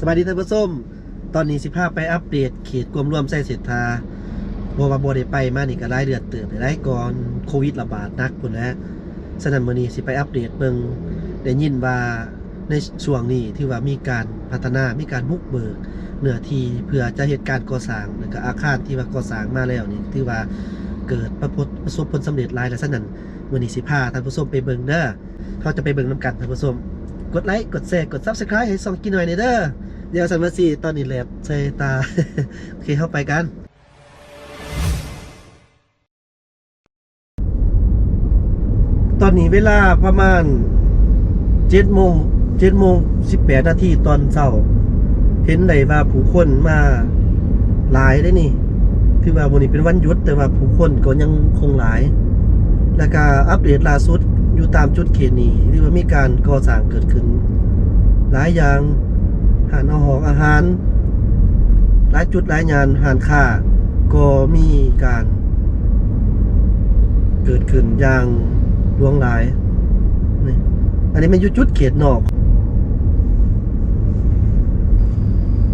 สวัสดีท่านผู้ชมตอนนี้สิพาไปอัปเดตเขตกวมรวมไส้เศรษฐาบ่ว่าบ่ได้ไปมานี่ก็หลายเดือนเติบได้ก่อนโควิดระบาดหนักพุ่นแหล้วฉะนั้นมือนี้สิไปอัปเดตเบิงได้ยินว่าในช่วงนี้ที่ว่ามีการพัฒนา มีการบุกเบิกเหนือทีเพื่อจะเหตุการณ์ก่อสร้างแล้วก็อาคารที่ว่าก่อสร้างมาแล้วนี่ถือว่าเกิดประพประสบผลสำเร็จหลายแล้วฉะนั้นมือนี้สิพาท่านผู้ชมไปเบิงเด้อเขาจะไปเบิงนํกันท่านผู้ชมกดไลค์กดแชร์กด Subscribe ให้ส่องกินหน่อยเด้อ ดี๋ยวสันมาสีตอนนี้แหลบใส่ตา โอเคเข้าไปกันตอนนี้เวลาประมาณเจ็ดโมงเจ็ดโมงสิบแปดนาทีตอนเช้า เห็นได้ว่าผู้คนมาหลายได้นี่ ถือว่าวันนี้เป็นวันหยุด แต่ว่าผู้คนก็ยังคงหลาย แล้วก็อัปเดตล่าสุดอยู่ตามจุดเขตนี้ที่ว่ามีการก่อสร้างเกิดขึ้น หลายอย่าง หารอาหารอาหาร หลายจุดหลายงานหารค่าก็มีการ เกิดขึ้นอย่างลวงหลายนี่อันนี้มันอยู่จุดเขตนอก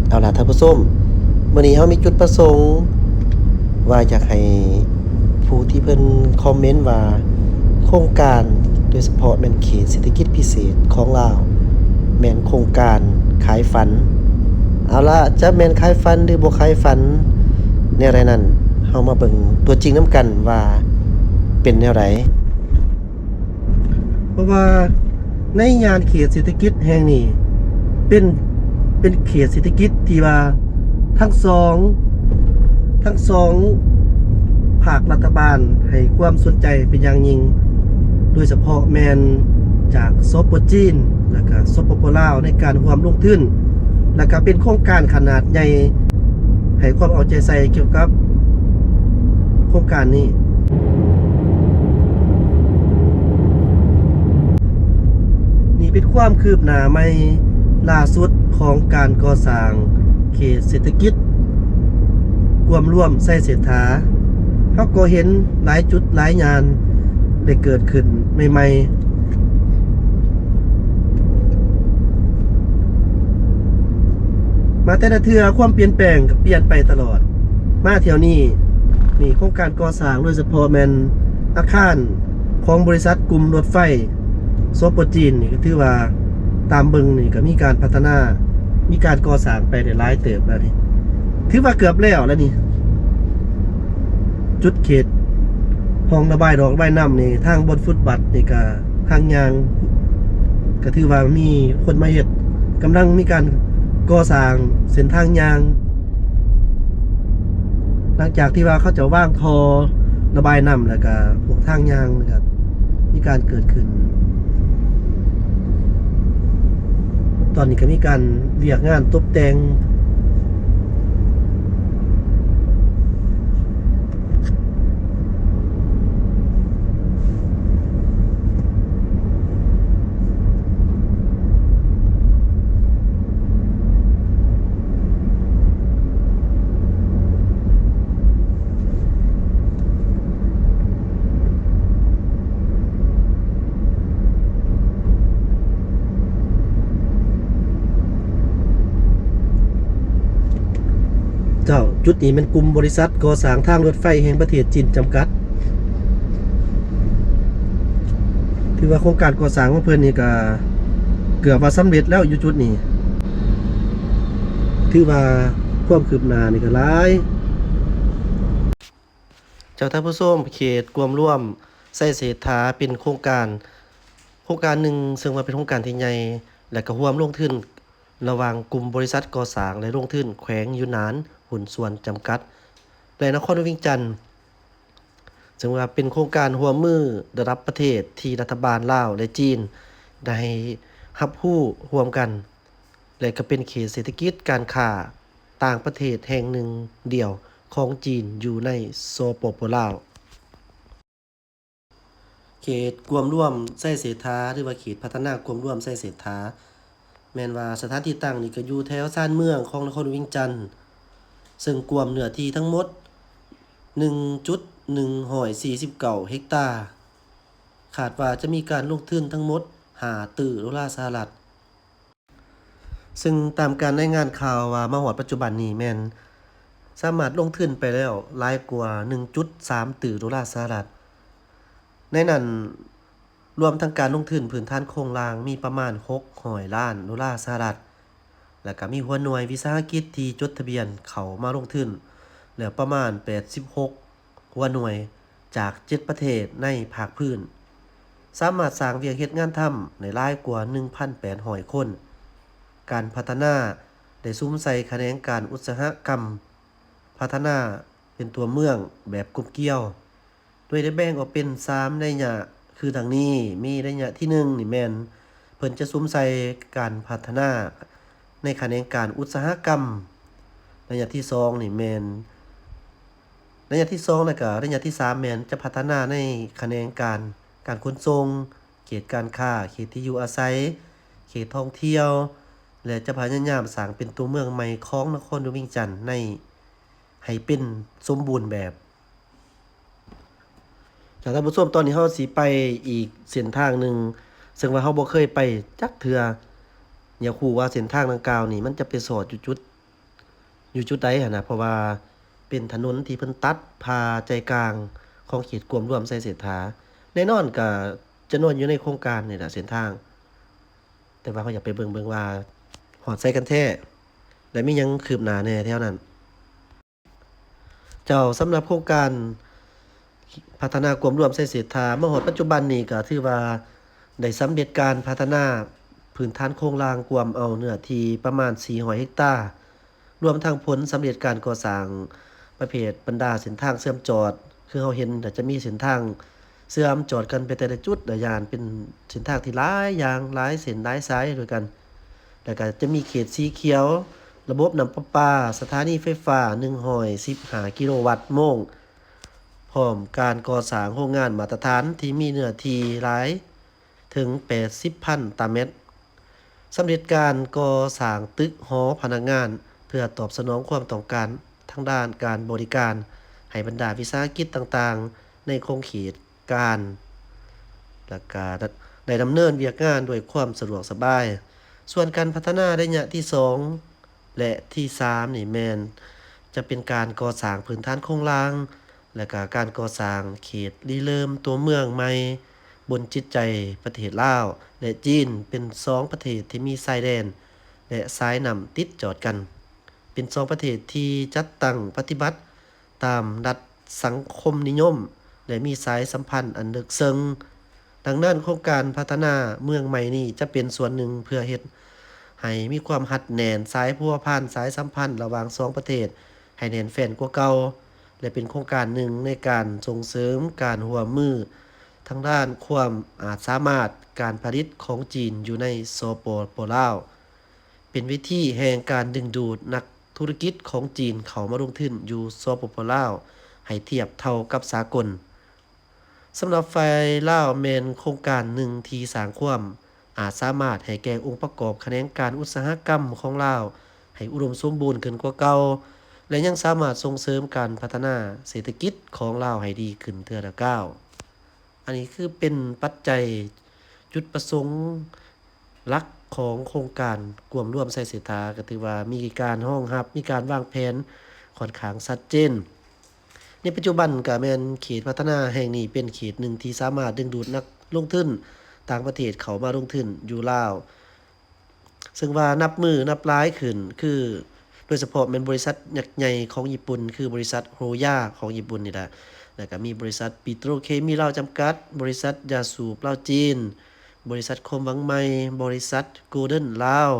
เอาล่ะท่านผู้ชมมื่อนี้เขามีจุดประสงค์ ว่าอยากให้ผู้ที่เพิ่นคอมเมนต์ว่าโครงการโดยเฉพาะแมนเขตเศรษฐกิจพิเศษของลาวแมนโครงการ ขายฝัน เอาละจะแมนขายฝันหรือบ่ขายฝันแนวใดนั้นเฮามาเบิ่งตัวจริงนํกันว่าเป็นแนวใดเพราะว่าในงานเขตเศรษฐกิจแห่งนี้ เป็นเป็นเขตเศรษฐกิจที่ว่าทั้งสอง ทั้งสองภาครัฐบาลให้ความสนใจเป็นอย่างยิ่ง โดยเฉพาะแมนจากซปจีน แล้วก็ซปปลาวในการร่วมลงทุนแล้วก็เป็นโครงการขนาดใหญ่ให้ความเอาใจใส่เกี่ยวกับ โครงการนี้นี่เป็นความคืบหน้าใหม่ล่าสุดของการก่อสร้างเขตเศรษฐกิจรวมร่วมไส้เศรษฐาเขาก็เห็นหลายจุดหลายงานได้เกิดขึ้นใหม่ๆ มาแต่ละเทือความเปลี่ยนแปลงก็เปลี่ยนไปตลอด มาเที่ยวนี้นี่โครงการก่อสร้างโดยเฉพาะแมนอาคารของบริษัทกลุ่มรถไฟโซโปจีนนี่ก็ถือว่าตามเบิงนี่ก็มีการพัฒนา มีการก่อสร้างไปได้หลายเติบแล้วนี่ถือว่าเกือบแล้วแล้วนี่ จุดเขตห้องระบายดอกระบายน้ำนี่ทางบนฟุตบัตนี่ก็ทางยาง ก็ถือว่ามีคนมาเฮ็ดกำลังมีการ ก่อสร้างเส้นทางยาง หลังจากที่ว่าเขาจะว่างทอระบายน้ำแล้วก็พวกทางยางนะครับมีการเกิดขึ้น ตอนนี้ก็มีการเรียกงานตบแต่ง เจ้าจุดนี้เป็นกลุ่มบริษัทก่อสร้างทางรถไฟแห่งประเทศจีนจำกัด ถือว่าโครงการก่อสร้างของเพื่อนนี่ก็เกือบว่าสำเร็จแล้วอยู่จุดนี้ ถือว่าความคืบหน้านี่ก็หลายเจ้าท่านผู้ชมเขตกวมร่วมไส้เศรษฐาเป็นโครงการ โครงการหนึ่งซึ่งว่าเป็นโครงการที่ใหญ่และก็ร่วมลงทุนระหว่างกลุ่มบริษัทก่อสร้างและลงทุนแขวงยูนาน หุ่นส่วนจำกัด และนครวิ่งจันทร์ซึ่งว่าเป็นโครงการหัวมือระดับประเทศที่รัฐบาลลาวและจีน ได้รับผู้ร่วมกัน และก็เป็นเขตเศรษฐกิจการค้าต่างประเทศแห่งหนึ่งเดียวของจีนอยู่ในโซโปโปลาว เขตกวมร่วมไส้เศรษฐาหรือว่าเขตพัฒนากวมร่วมไส้เศรษฐาแม่นว่าสถานที่ตั้งนี่ก็อยู่แถวซ่านเมืองของนครวิ่งจันทน์ ซึ่งกวมเนื้อที่ทั้งหมด 1.149เฮกตาร์ขาดว่าจะมีการลงทุนทั้งหมด5ตื้อดอลลาร์สหรัฐ ซึ่งตามการรายงานข่าวว่ามาฮอดปัจจุบันนี้แมนสามารถลงทุนไปแล้วหลายกว่า 1.3 ตื่อดอลลาร์สหรัฐ ในนั้นรวมทั้งการลงทุนพื้นฐานโครงล่างมีประมาณ600ล้านดอลลาร์สหรัฐ แล้วก็มีหัวหน่วยวิสาหกิจที่จดทะเบียนเข้ามาลงทุนแล้วประมาณ 86 หัวหน่วยจาก 7 ประเทศในภาคพื้น สามารถสร้างเวียกเฮ็ดงานทำในหลายกว่า 1,800 คน การพัฒนาได้ซุ้มใส่คะแนนการอุตสาหกรรม พัฒนาเป็นตัวเมืองแบบกลมเกลียว โดยได้แบ่งออกเป็น3นัยะคือดังนี้มีนัยยะที่1นี่แม่นเพิ่นจะซุ้มใส่การพัฒนา ในคะแนนการอุตสาหกรรมนัยะที่2นี่แมนนัยะที่2แล้วก็นัยยะที่3แมนจะพัฒนาในคะแนนการการขนส่งเขตการค้าเขตที่อยู่อาศัย เขตท่องเที่ยว และจะพยายามสร้างเป็นตัวเมืองใหม่ของนครหลวงเวียงจันในให้เป็นสมบูรณ์แบบจากท่านผู้ชมตอนนี้เฮาสิไปอีกเส้นทางหนึ่งซึ่งว่าเฮาบ่เคยไปจักเทื่อ อย่าคูว่าเส้นทางดังกล่าวนี่มันจะไปสอดอยู่จุด อยู่จุดใดหั่นะเพราะว่าเป็นถนนที่เพิ่นตัดพาใจกลางของเขตกวมรวมไสเศรษฐาแน่นอนก็จะนวนอยู่ในโครงการนี่แหละเส้นทาง แต่ว่าเขาอยากไปเบิ่งเบิ่งว่าหอดใส่กันแท้และมียังคืบหน้าแน่แถวนั้น เจ้าสำหรับโครงการพัฒนากวมรวมไสเศรษฐามาฮอดปัจจุบันนี้ก็ถือว่าได้สำเร็จการพัฒนา พื้นฐานโครงล่างกวมเอาเนื้อที่ประมาณ400เฮกตาร์ รวมทั้งผลสำเร็จการก่อสร้างประเภทบรรดาเส้นทางเชื่อมจอด คือเราเห็นน่จะมีเส้นทางเชื่อมจอดกันไปแต่ละจุดละยานเป็นเส้นทางที่หลายอย่างหลายเส้นหลายสายด้วยกันแล้วก็จะมีเขตสีเขียว ระบบน้ำประปา สถานีไฟฟ้า115กิโลวัตต์โมงพร้อมการก่อสร้างโรงงานมาตรฐานที่มีเนื้อที่หลายถึง 80,000ตารางเมตร สำเร็จการก่อสร้างตึกหอพนักงาน เพื่อตอบสนองความต้องการทางด้านการบริการ ให้บรรดาวิสาหกิจต่างๆ ในโครงขีดการและก็ได้ดำเนินเวียกงานด้วยความสะดวกสบาย ส่วนการพัฒนาระยะที่ 2 และที่ 3 นี่แมน จะเป็นการก่อสร้างพื้นฐานโครงล่าง และก็การก่อสร้างเขตรีเริ่มตัวเมืองใหม่ บนจิตใจประเทศลาว และจีนเป็นสองประเทศที่มีชายแดน และสายนำติดจอดกัน เป็นสองประเทศที่จัดตั้งปฏิบัติ ตามดัดสังคมนิยม และมีสายสัมพันธ์อันลึกซึ้งดังนั้นโครงการพัฒนาเมืองใหม่นี้จะเป็นส่วนหนึ่งเพื่อเฮ็ดให้มีความหัดแหนนสายพัวพันสายสัมพันธ์ระหว่างสองประเทศ ให้แน่นแฟนกว่าเก่าและเป็นโครงการหนึ่งในการส่งเสริมการหัวมือ ทางด้านความอาจสามารถการผลิตของจีนอยู่ในโซโปโปลาว เป็นวิธีแห่งการดึงดูดนักธุรกิจของจีนเข้ามาลงทุนอยู่โซโปโปลาว ให้เทียบเท่ากับสากลสำหรับไฟลาวแมนโครงการหนึ่งทีสางความอาจสามารถให้แก่องค์ประกอบคะแนนการอุตสาหกรรมของลาวให้อุดมสมบูรณ์ขึ้นกว่าเก่าและยังสามารถส่งเสริมการพัฒนาเศรษฐกิจของลาวให้ดีขึ้นเทื่อละก้าว อันนี้คือเป็นปัจจัยจุดประสงค์หลักของโครงการกวมร่วมใส่เสถาก็ถือว่ามีการห้องรับ มีการวางแผนค่อนข้างชัดเจนในปัจจุบันก็แมนเขตพัฒนาแห่งนี้เป็นเขตหนึ่งที่สามารถดึงดูดนักลงทุนต่างประเทศเขามาลงทุนอยู่ลาว ซึ่งว่านับมือนับร้ายขึ้นคือโดยเฉพาะเป็นบริษัทยักษ์ใหญ่ของญี่ปุ่น คือบริษัทโฮย่าของญี่ปุ่นนี่แหละ แล้วก็มีบริษัทปิโตรเคมีลาวจำกัด บริษัทยาสูบลาวจีน บริษัทคมวังใหม่บริษัทโกลเด้นลาว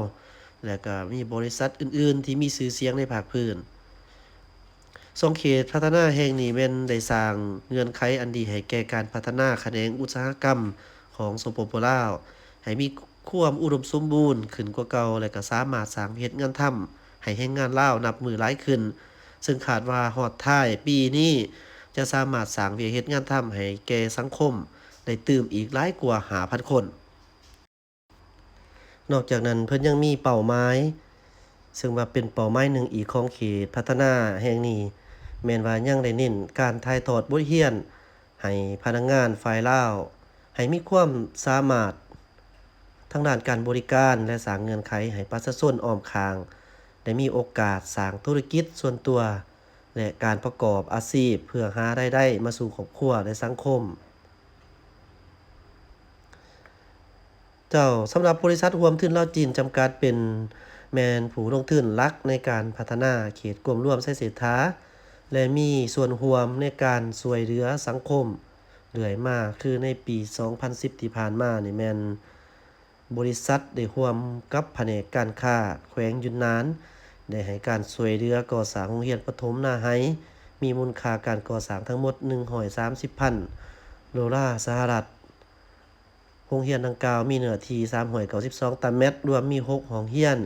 แล้วก็มีบริษัทอื่น ๆ ที่มีชื่อเสียงในภาคพื้นทรงเขตพัฒนาแห่งนี้แม่นได้สร้างเงื่อนไขอันดีให้แก่การพัฒนาแขนงอุตสาหกรรมของสปปลาวให้มีความอุดมสมบูรณ์ขึ้นกว่าเก่าและก็สามารถสร้างเฮ็ดงานทำให้แรงงานลาวนับมือหลายขึ้น ซึ่งคาดว่าฮอดท้ายปีนี้ จะสามารถสร้างเวียเฮ็ดงานทำให้แก่สังคมได้ตื่มอีกหลายกว่าหาพันคน นอกจากนั้นเพิ่นยังมีเป้าหมายซึ่งว่าเป็นเป้าหมายหนึ่งอีกของเขตพัฒนาแห่งนี้แม่นว่ายังได้เน้นการถ่ายทอดบทเรียน ให้พนักงานฝ่ายลาว ให้มีความสามารถทางด้านการบริการและสร้างเงื่อนไขให้ประชาชนออมข้าง ได้มีโอกาสสร้างธุรกิจส่วนตัว และการประกอบอาชีพเพื่อหารายได้มาสู่ครอบครัวและสังคม เจ้าสำหรับบริษัทรวมทุนลาจีนจำกัดเป็นแมนผู้ลงทุนหลักในการพัฒนาเขตกวมร่วมเศรษฐาและมีส่วนร่วมในการช่วยเหลือสังคมเรื่อยมาคือในปี 2010 ที่ผ่านมานี่แมนบริษัทได้ร่วมกับแผนกการค้าแขวงยุนนาน ได้ให้การช่วยเหลือก่อสร้างโรงเรียนประถมนาไฮมีมูลค่าการก่อสร้างทั้งหมด130,000ดอลลาร์สหรัฐโรงเรียนดังกล่าวมีเนื้อที่392ตารางเมตร รวมมี 6 ห้องเรียน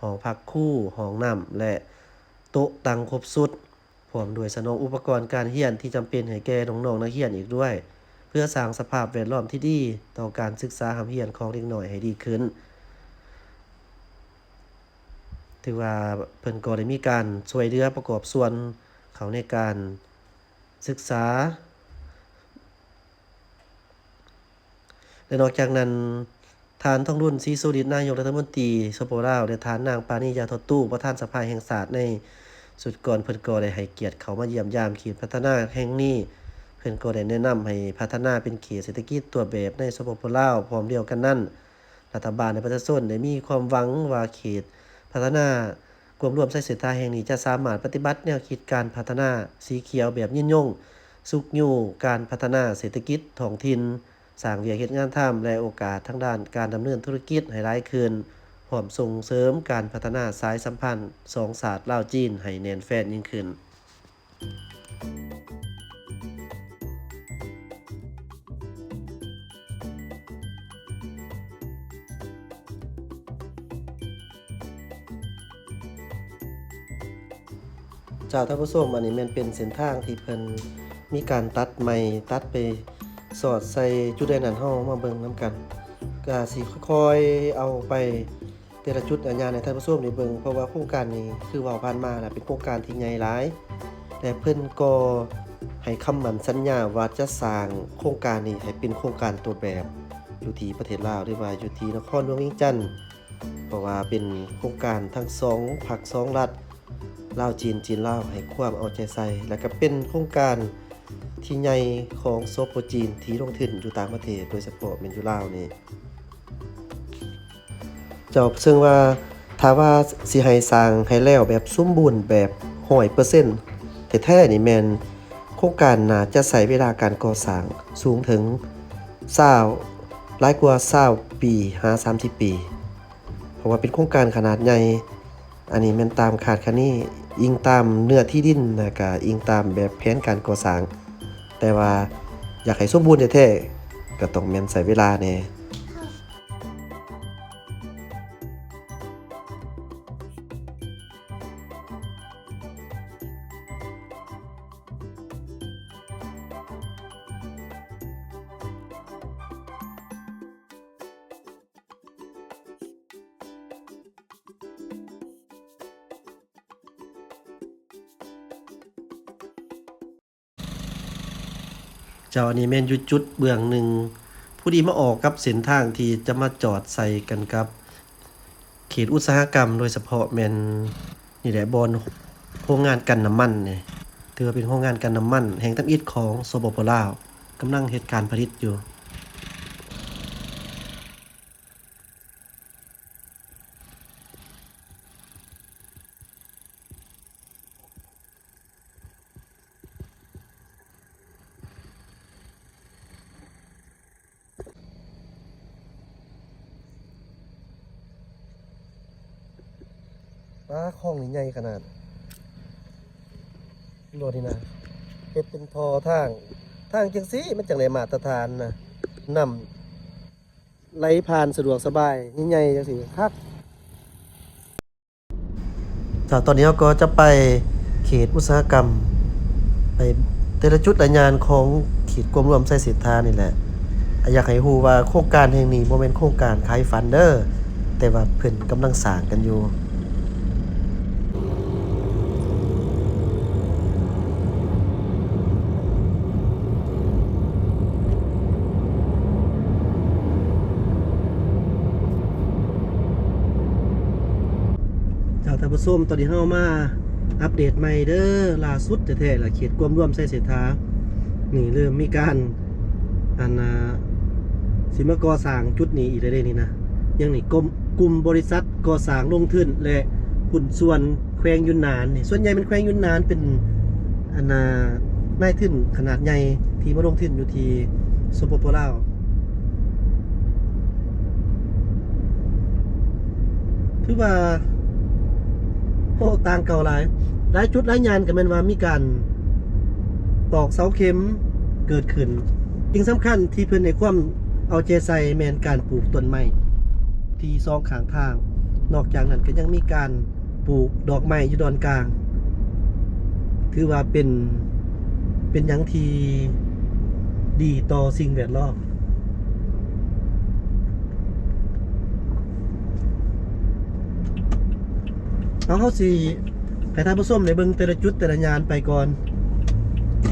ห้องพักครู่ห้องน้ำและโต๊ะตั้งครบสุดพร้อมด้วยสนองอุปกรณ์การเรียนที่จำเป็นให้แก่น้องๆนักเรียนอีกด้วย เพื่อสร้างสภาพแวดล้อมที่ดี ต่อการศึกษาหำเรียนของเด็กหน้อยให้ดีขึ้น ถือว่าเพิ่นก็ได้มีการช่วยเหลือประกอบส่วนเขาในการศึกษา และนอกจากนั้นทานท่องรุ่นศรีสุริตนายกรัฐมนตรีสปลาวและทานนางปานิยาทตู้ประธานสภาแห่งศาสตร์ในสุดก่อนเพิ่นก็ได้ให้เกียรติเขามาเยี่ยมยามเขตพัฒนาแห่งนี้ เพิ่นก็ได้แนะนำให้พัฒนาเป็นเขตเศรษฐกิจตัวแบบในสปปลาวพร้อมเดียวกันนั้นรัฐบาลในประชาชนได้มีความหวังว่าเขต พัฒนากวมรวมไส้เสรษฐาแห่งนี้จะสามารถปฏิบัติแนวคิดการพัฒนาสีเขียวแบบยิ่งยง สุขยู่การพัฒนาเศรษฐกิจท้องถิ่นสร้างเวียกเฮ็ดงานทำและโอกาสทางด้านการดำเนินธุรกิจให้หลายขึ้นพร้อมส่งเสริมการพัฒนาสายสัมพันธ์สองศาสตร์ลาวจีนให้แน่นแฟ้นยิ่งขึ้น เจ้าท่านผู้ชมอันนี้มันเป็นเส้นทางที่เพิ่นมีการตัดไม้ตัดไปสอดใส่จุดใดนั้นเฮามาเบิ่งนํกันก็สิค่อยๆเอาไปแต่ละจุดอันยาให้ท่านผู้ชมได้เบิ่งเพราะว่าโครงการนี้คือว้าผ่านมาน่ะเป็นโครงการที่ใหญ่หลายแต่เพิ่นก็ให้คำมั่นสัญญาว่าจะสร้างโครงการนี้ให้เป็นโครงการตัวแบบอยู่ที่ประเทศลาวหรือว่าอยู่ที่นครหลวงเวียงจันทน์เพราะว่าเป็นโครงการทั้งสองภาคสองรัฐ ลาจีนจีนเลาให้ความเอาใจใส่ และก็เป็นโครงการที่ใหญ่ของโซโปจีนที่ลงทุนอยู่ต่างประเทศโดยเฉพาะเป็นอยู่ลาวนี่เจ้าซึ่งว่าถ้าว่าสิให้สร้างให้แล้วแบบสมบูรณ์แบบ100%แท้ๆนี่แมนโครงการน่าจะใช้เวลาการก่อสร้างสูงถึง20หลายกว่า20ปีหา30ปี เพราะว่าเป็นโครงการขนาดใหญ่ อันนี้แมนตามคาดคะเน อิงตามเนื้อที่ดินนะกะอิงตามแบบแผนการก่อสร้าง แต่ว่าอยากให้สมบูรณ์แท้ๆก็ต้องแม่นใส่เวลาแหน่ เจ้าอันนี้แม่นอยู่จุดเบื้องหนึ่งผู้ดีมาออกกับเส้นทางที่จะมาจอดใส่กันกับ เขตอุตสาหกรรมโดยเฉพาะแม่นนี่แหละบอนโรงงานกันน้ำมันเนี่ยถือว่าเป็นโรงงานกันน้ำมัน แห่งตัมอิดของสปปลาวกำลังเหตุการผลิตอยู่ ว้าคลองนี่ใหญ่ขนาดโลดนี่นะเฮ็ดเป็นทอทาง ทางจังซีมันจังไดมาตรฐานนะนำไหลผ่านสะดวกสบายใหญ่ๆจังซี่ครับจากตอนนี้เราก็จะไปเขตอุตสาหกรรม ไปแต่ละจุดละยงานของเขตกรมรวมไส้เศรษฐานี่แหละอยากให้ฮู้ว่าโครงการแห่งนี้บ่แม่นโครงการขายฟันเด้อแต่ว่าเพิ่นกำลังสร้างกันอยู่านผู้ชมตอนนี้เฮามาอัปเดตใหม่เด้อล่าสุดแท้ๆล่ะเขตความร่วมใส่เศรษฐานี่เริ่มมีการอันนะสิมาก่อสร้างจุดนี้อีกได้นี่นะยังนี่กลุ่มกลุ่มบริษัทก่อสร้างลงทุนและหุ้นส่วนแขวงยุนนานนี่ส่วนใหญ่เป็นแขวงยุนนานเป็นอันน่ะนายทุนขนาดใหญ่ที่มาลงทุนอยู่ที่สปปลาวคือว่า โอ้ต่างเก่าหลายหลายจุดหลายงานก็แม่นว่ามีการตอกเสาเข็มเกิดขึ้นสิ่งสำคัญที่เพิ่นในความเอาใจใส่แมนการปลูกต้นไม้ที่ซองข้างทาง นอกจากนั้นก็ยังมีการปลูกดอกไม้อยู่ดอนกลาง ถือว่าเป็นเป็นหยังที่ดีต่อสิ่งแวดล้อม เอาเขาสิให้ท่านผู้ชมในเบิ่งแต่ละจุดแต่ละยานไปก่อน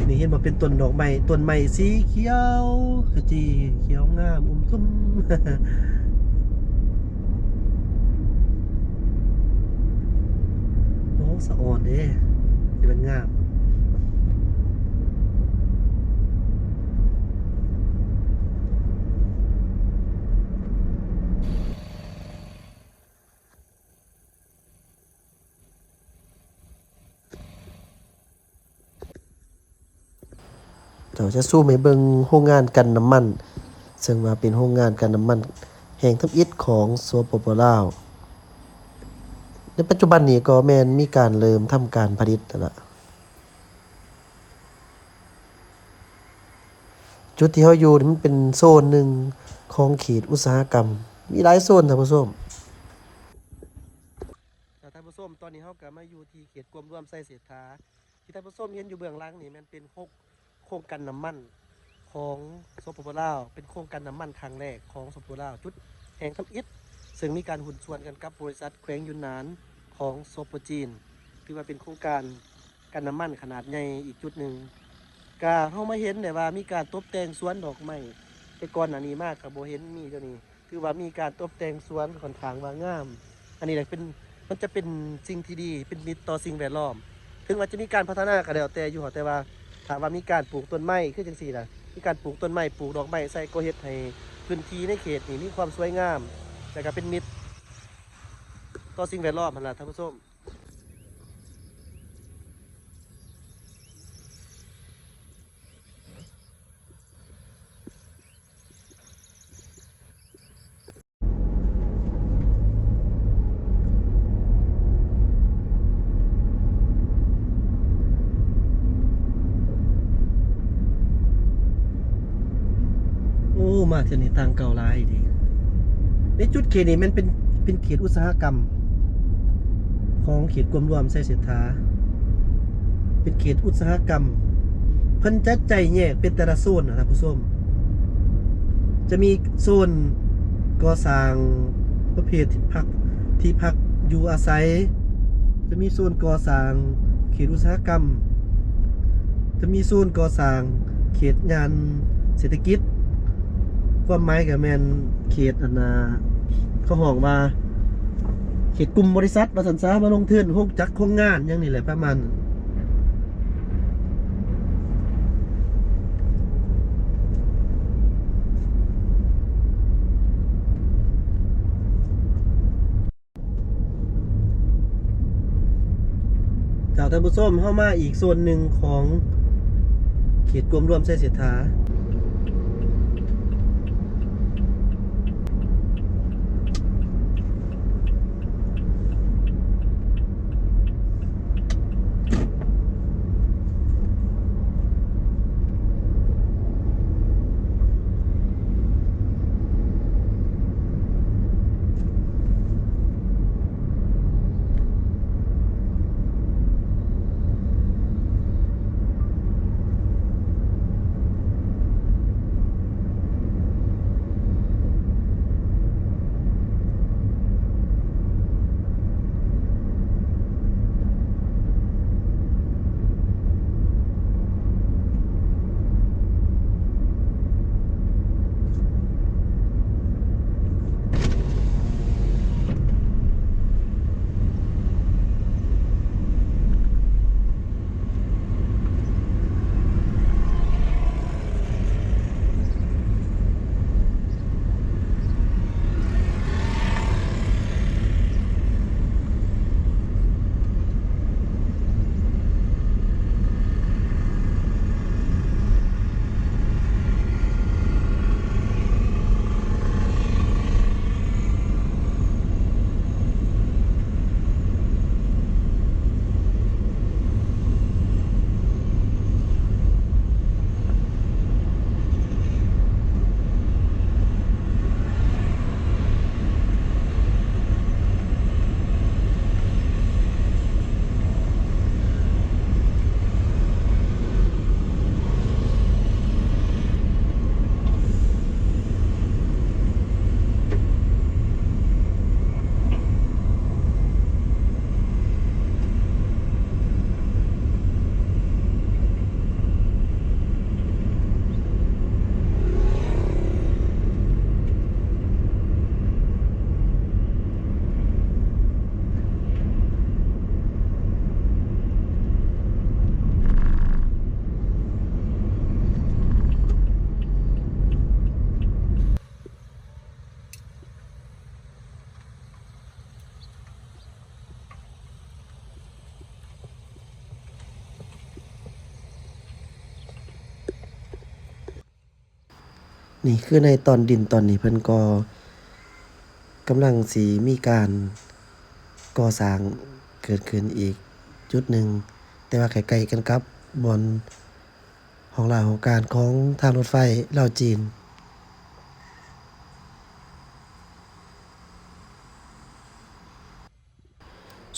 นี่เห็นบอกเป็นต้นดอกไม้ต้นไม้สีเขียวขจีเขียวงามอุ้มทุ่มโอ้สะอ่อนเด้จะเป็นงาม เราจะสู้ไปเบิงโรงงานกันน้ำมัน ซึ่งว่าเป็นโรงงานกันน้ำมัน แห่งทับอิฐของสปปลาวในปัจจุบันนี้ก็แมนมีการเริ่มทำการผลิตแล้วจุดที่เขาอยู่นี่มันเป็นโซนหนึ่งของเขตอุตสาหกรรม มีหลายโซนท่านผู้ชมท่านผู้ชมตอนนี้เขาก็มาอยู่ที่เขตกรมร่วมไส้เศรษฐาที่ท่านผู้ชมเห็นอยู่เบื้องหล่างนี่มันเป็นโครง โครงการน้ำมันของสปปลาวเป็นโครงการน้ำมันครั้งแรกของสปปลาวจุดแห่งทับอิฐซึ่งมีการหุ้นส่วนกันกับบริษัทแขวงยุนนานของโซโปจีนถือว่าเป็นโครงการการน้ำมันขนาดใหญ่อีกจุดหนึ่งกาเข้ามาเห็นแต่ว่ามีการตกแต่งสวนดอกไม้แต่ก่อนหน้านี้มากกับโบเห็นมีเดี๋ยวนี้คือว่ามีการตกแต่งสวนค่อนข้างว่างาม อันนี้แหละเป็นมันจะเป็นสิ่งที่ดีเป็นมิตรต่อสิ่งแวดล้อม ถึงว่าจะมีการพัฒนาก็แล้วแต่อยู่หอแต่ว่า ถามว่ามีการปลูกต้นไม้คือจังสี่ล่ะมีการปลูกต้นไม้ปลูกดอกไม้ใส่ก็เฮ็ดให้พื้นที่ในเขตนี้มีความสวยงาม แต่ก็เป็นมิตร ต่อสิ่งแวดล้อมันละท่านผู้ชมโอ้ มาเที่ยนี้ต่างเก่าหลายดีในจุดเขตนี้มันเป็นเป็นเขตอุตสาหกรรม ของเขตกรมรวมไส้เศรษฐาเป็นเขตอุตสาหกรรม เพิ่นจัดใจแยกเป็นแต่ละโซนนะท่านผู้ชมจะมีโซนก่อสร้างประเภทที่พักที่พักอยู่อาศัย จะมีโซนก่อสร้างเขตอุตสาหกรรม จะมีโซนก่อสร้างเขตงานเศรษฐกิจ ความหมายกับแมนเขตอันนาเขาห้องว่าเขตกลุ่มบริษัทมาสันซามาลงทุนห้องจักโครงงานอย่างนี้แหละประมาณจากท่านผู้ชมเข้ามาอีกโซนหนึ่งของเขตกรมรวมไส้เศรษฐา นี่คือในตอนดินตอนนี้เพิ่นก็กำลังสิมีการก่อสร้างเกิดขึ้นอีกจุดหนึ่ง แต่ว่าใกลๆกันกับบอนของลาของการของทางรถไฟลาวจีน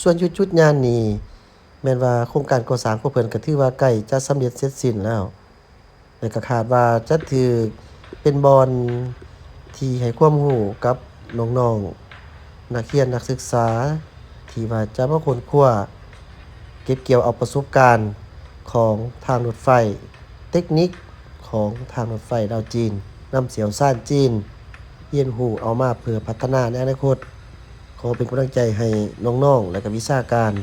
ส่วนจุดจุดๆงานนี้แม่นว่าโครงการก่อสร้างของเพิ่นก็ถือว่าใกล้จะสำเร็จเสร็จสิ้นแล้ว และก็คาดว่าจะถือ เป็นบอนที่ให้ความรู้กับน้องๆนักเรียนนักศึกษา ที่ว่าจะมาค้นคว้าเก็บเกี่ยวเอาประสบการณ์ของทางรถไฟ เทคนิคของทางรถไฟดาวจีนนำเสียวซ่านจีนเรียนรู้เอามาเพื่อพัฒนาในอนาคต ขอเป็นกำลังใจให้น้องๆ และก็วิชาการ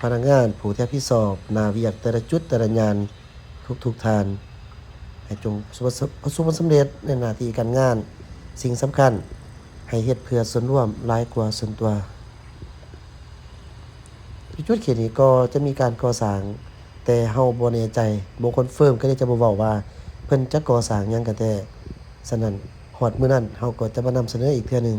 พนักงานผู้แที่พิสอบ นาวียกแต่ละจุดแต่ละงานทุกๆทาน ให้จงประสบประสบผลสำเร็จในหน้าที่การงาน สิ่งสำคัญ ให้เฮ็ดเพื่อส่วนร่วมหลายกว่าส่วนตัวที่จุดเขียนนี้ก็จะมีการก่อสร้าง แต่เฮาบ่แน่ใจบ่คอนเฟิร์มก็ได้จะบ่เว้าว่า เพิ่นจะก่อสร้างหยังกันแต่ฉะนั้นฮอดมื้อนั้นเฮาก็จะมานำเสนออีกเทื่อนึง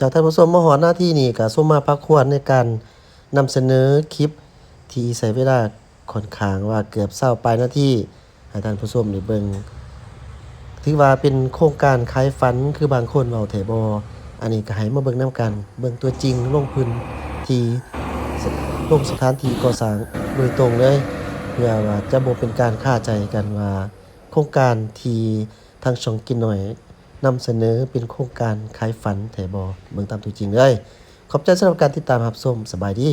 จากท่านผู้ชมมาหอหน้าที่นี่ก็ส้มมาพักควรในการนำเสนอคลิปที่ใช้เวลาค่อนข้างว่าเกือบเศร้าปลายหน้าที่ให้ท่านผู้ชมได้เบิ่งถือว่าเป็นโครงการคล้ายฝันคือบางคนเว้าแถบออันนี้ก็ให้มาเบิ่งนํกัน เบิ่งตัวจริงลงพื้นที่ลงสถานที่ก่อสร้างโดยตรงเลย เพื่อว่าจะบ่เป็นการค่าใจกันว่า โครงการที่ทางช่องกินหน่อย นำเสนอเป็นโครงการขายฝันแถบอเมืองตามตัวจริงเลย ขอบใจสำหรับการติดตามรับชมสบายดี